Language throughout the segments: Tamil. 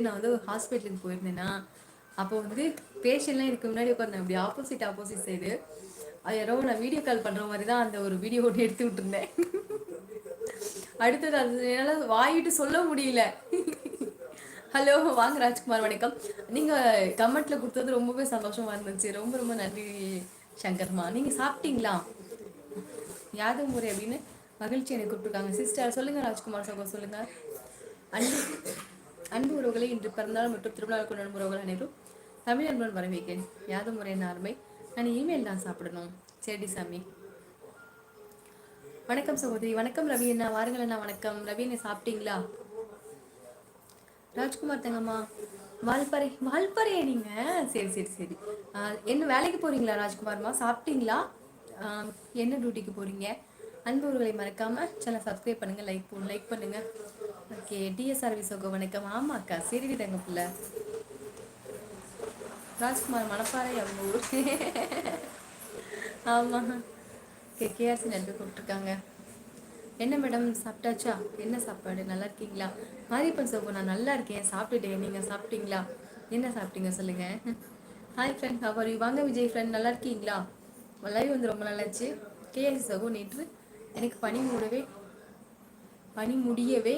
நான் வந்து ஹாஸ்பிட்டலுக்கு போயிருந்தேன்னா அப்போ வந்து பேஷண்ட்லாம் எனக்கு முன்னாடி உட்காந்து அப்படி ஆப்போசிட் ஆப்போசிட் சைடு அது யாரோ நான் வீடியோ கால் பண்ணுற மாதிரி தான் அந்த ஒரு வீடியோ ஒன்று எடுத்து விட்டுருந்தேன். அடுத்தது அது என்னால் வாயிட்டு சொல்ல முடியல. ஹலோ வாங்க ராஜ்குமார் வணக்கம். நீங்கள் கமெண்ட்டில் கொடுத்தது ரொம்பவே சந்தோஷமாக இருந்துச்சு. ரொம்ப ரொம்ப நன்றி சங்கர்மா. நீங்கள் சாப்பிட்டீங்களா? யாதவ் முறை அப்படின்னு மகிழ்ச்சி எனக்கு கூப்பிட்டுருக்காங்க. சிஸ்டர் சொல்லுங்கள் ராஜ்குமார் சகோ சொல்லுங்கள் அன்பு அன்பு உறவுகளை இன்று பிறந்தாள் மற்றும் திருவிழா கொண்டாடும் உறவுகள் அனைவரும் தமிழ் அன்புடன் வரவேற்கிறேன். யாதவ் முறை அருமை நான் இமெயில் தான் சாப்பிடணும். சரி சாமி. வணக்கம் சகோதரி. வணக்கம் ரவி அண்ணா. வாருங்கள் அண்ணா. வணக்கம். ரவி அண்ணா சாப்பிட்டீங்களா? ராஜ்குமார் தங்கம்மா. வால்பறை வால்பறையா நீங்க? சரி சரி சரி. ஆஹ் என்ன வேலைக்கு போறீங்களா ராஜ்குமார்மா? சாப்பிட்டீங்களா? ஆஹ் என்ன டியூட்டிக்கு போறீங்க? அன்பவர்களை மறக்காம சேனல் சப்ஸ்கிரைப் பண்ணுங்க லைக் லைக் பண்ணுங்க. ஓகே டிஎஸ்ஆர்வி சோகோ வணக்கம். ஆமாக்கா சிறுவி தங்க பிள்ளை. ராஜ்குமார் மணப்பாறை அவங்க ஊர். ஆமாம் கேஆர்சி நண்பர் கூப்பிட்ருக்காங்க என்ன மேடம் சாப்பிட்டாச்சா? என்ன சாப்பாடு? நல்லா இருக்கீங்களா? மாரியப்பன் சோப்பு நான் நல்லா இருக்கேன். சாப்பிட்டுட்டேன். நீங்கள் சாப்பிட்டீங்களா? என்ன சாப்பிட்டீங்க சொல்லுங்கள் ஹாய் ஃப்ரெண்ட் அவர் வாங்க விஜய் ஃப்ரெண்ட் நல்லா இருக்கீங்களா? லைவ் வந்து ரொம்ப நல்லாச்சு. கேஆர்சி சகோ நேற்று எனக்கு பனி மூடவே பனி முடியவே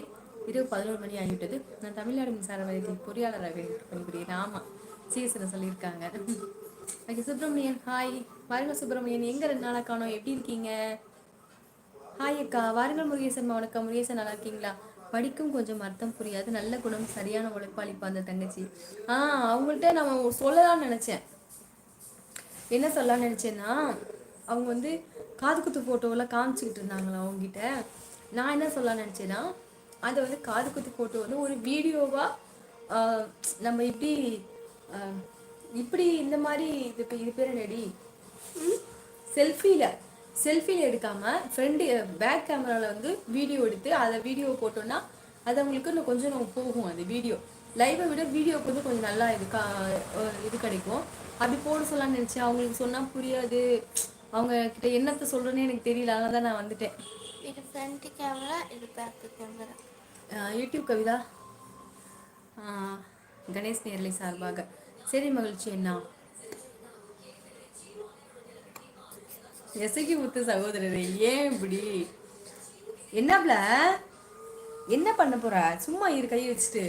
இரவு பதினோரு மணி ஆகிவிட்டது. நான் தமிழ்நாடு மின்சார வாரியத்தில் பொறியாளராக பணிபுரிகிறேன் ஆமாம் சிஎஸ்ல சொல்லியிருக்காங்க. ஓகே சுப்பிரமணியன் ஹாய் வாருங்க சுப்பிரமணியன் எங்கே ரெண்டு நாளாக காணோம்? எப்படி இருக்கீங்க? ஹாய் அக்கா. வாருங்கள் முருகேசன் வணக்கம். முருகேசன் நல்லா இருக்கீங்களா? படிக்கும் கொஞ்சம் அர்த்தம் புரியாது. நல்ல குணம் சரியான உழைப்பாளிப்பா அந்த தங்கச்சி. ஆ அவங்கள்ட்ட நான் சொல்லலாம்னு நினச்சேன். என்ன சொல்லலாம்னு நினச்சேன்னா அவங்க வந்து காது குத்து ஃபோட்டோவெல்லாம் காமிச்சிக்கிட்டு இருந்தாங்களா அவங்ககிட்ட? நான் என்ன சொல்லலாம்னு நினச்சேன்னா அதை வந்து காது குத்து ஃபோட்டோ வந்து ஒரு வீடியோவாக நம்ம இப்படி இப்படி இந்த மாதிரி இது இப்போ இது பேர் என்னடி? செல்ஃபியில் செல்ஃபியில் எடுக்காமல் ஃப்ரண்ட் பேக் கேமராவில் வந்து வீடியோ எடுத்து அதை வீடியோ போட்டோன்னா அது அவங்களுக்கு இன்னும் கொஞ்சம் நம்ம போகும் அது வீடியோ லைவை விட வீடியோக்கு வந்து கொஞ்சம் நல்லா இது கா இது கிடைக்கும். அப்படி போட சொல்லலாம்னு நினச்சேன் அவங்களுக்கு சொன்னால் புரியாது. அவங்க கிட்ட என்னத்தை சொல்கிறேன்னு எனக்கு தெரியல அதனால தான் நான் வந்துட்டேன். இது ஃப்ரண்ட் கேமரா இது back camera YouTube Kavitha? Ganesh நேரலை சார்பாக. சரி மகிழ்ச்சி என்ன எசகி முத்து சகோதரரே ஏன் இப்படி? என்னப்ல? என்ன பண்ண போற? சும்மா இரு கை வச்சுட்டு.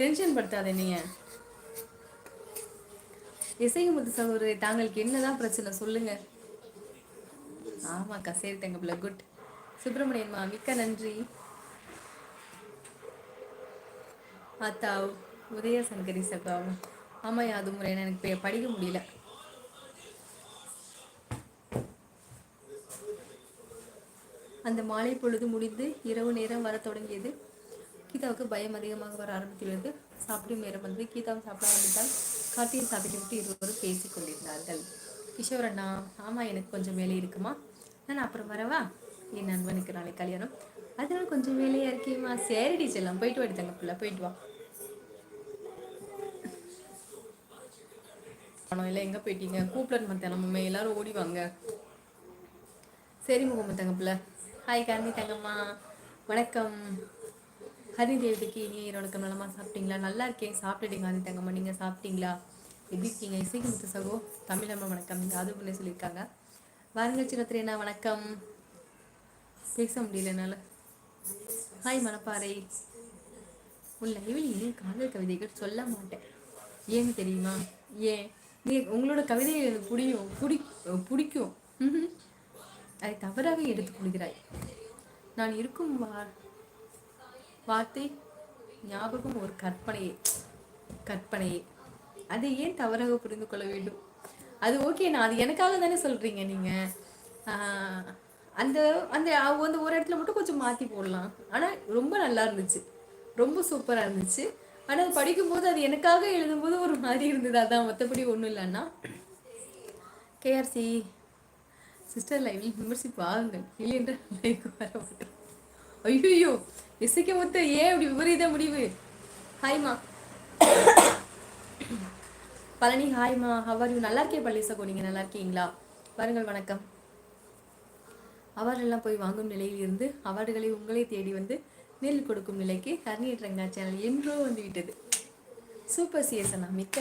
டென்ஷன் படுத்தாத நீங்க இசைக்கு முத்து சகோதரி தாங்களுக்கு என்னதான் பிரச்சனை சொல்லுங்க. ஆமாக்கா சரி தங்கப்பிள்ள குட் சுப்பிரமணியன்மா மிக்க நன்றி. அத்தா உதய சங்கரி சகாவும் ஆமாம் அது முறை எனக்கு படிக்க முடியல. அந்த மாலை பொழுது முடிந்து இரவு நேரம் வர தொடங்கியது. கீதாவுக்கு பயம் அதிகமாக வர ஆரம்பித்துள்ளது சாப்பிடும் நேரம் வந்து கீதாவும் சாப்பிட ஆரம்பித்தால் கார்த்தியை சாப்பிட்டு விட்டு இருவரும் பேசிக் கொண்டிருந்தார்கள். கிஷோர் அண்ணா ஆமாம் எனக்கு கொஞ்சம் வேலை இருக்குமா? நான் அப்புறம் வரவா? என் நண்பனுக்கு நாளை கல்யாணம். அதனால கொஞ்சம் வேலையாக இருக்கேம்மா சரி டீச்சர்லாம் போயிட்டு வாடி தங்க பிள்ளை. போயிட்டு வா. பணம் இல்லை எங்கே போயிட்டீங்க? கூப்பிடணும் தினமுமே நம்ம எல்லாரும் ஓடிவாங்க சரி முகமது தங்கப்பிள்ள ஹாய் காந்தி தங்கம்மா. வணக்கம். ஹரி தேவதைக்கு இனிய வணக்கம். நலமா சாப்பிட்டீங்களா? நல்லா இருக்கேன். சாப்பிட்டுட்டீங்க காந்தி தங்கம்மா. நீங்கள் சாப்பிட்டீங்களா? எப்படி இருக்கீங்க? இசைக்கு முத்து சகோ தமிழம்மா வணக்கம். அது பண்ணி சொல்லியிருக்காங்க. வாருங்கள் சின்னத்திரேனா வணக்கம். பேச முடியல என்னால். ஹாய் மணப்பாறை. உன் லைவில் இனிய காதல் கவிதைகள் சொல்ல மாட்டேன்? ஏன்னு தெரியுமா? ஏன்? நீ உங்களோட கவிதைகள் எனக்கு புரியும் புடி பிடிக்கும். அதை தவறாக எடுத்துக் கொள்கிறாய். நான் இருக்கும் வா வார்த்தை ஞாபகம் ஒரு கற்பனையே கற்பனையே. அதை ஏன் தவறாக புரிந்து கொள்ள வேண்டும்? அது ஓகே நான் அது எனக்காக தானே சொல்றீங்க நீங்கள் அந்த அந்த அந்த அவங்க வந்து ஒரு இடத்துல மட்டும் கொஞ்சம் மாற்றி போடலாம். ஆனால் ரொம்ப நல்லா இருந்துச்சு. ரொம்ப சூப்பராக இருந்துச்சு. ஆனால் அது படிக்கும்போது அது எனக்காக எழுதும்போது ஒரு மாதிரி இருந்தது. அதான் மற்றபடி ஒன்றும் இல்லைன்னா. கேஆர்சி சிஸ்டர் லைவில் விமர்சிப்பு ஆகுங்கள் இல்லை என்று லைவுக்கு வர மாட்டோம். ஐயோ இசைக்க மொத்த ஏன் இப்படி விபரீத முடிவு. ஹாய்மா பழனி ஹாய்மா ஹவர் யூ நல்லா இருக்கே பள்ளி சகோ நீங்கள் நல்லா இருக்கீங்களா? பாருங்கள் வணக்கம். அவார்டெல்லாம் போய் வாங்கும் நிலையில் இருந்து அவார்டுகளை உங்களை தேடி வந்து நெல் கொடுக்கும் நிலைக்கு ஹர்னியட் ரங்கா சேனல் என்றோ வந்துவிட்டது. சூப்பர் சிஎஸ் அண்ணா மிக்க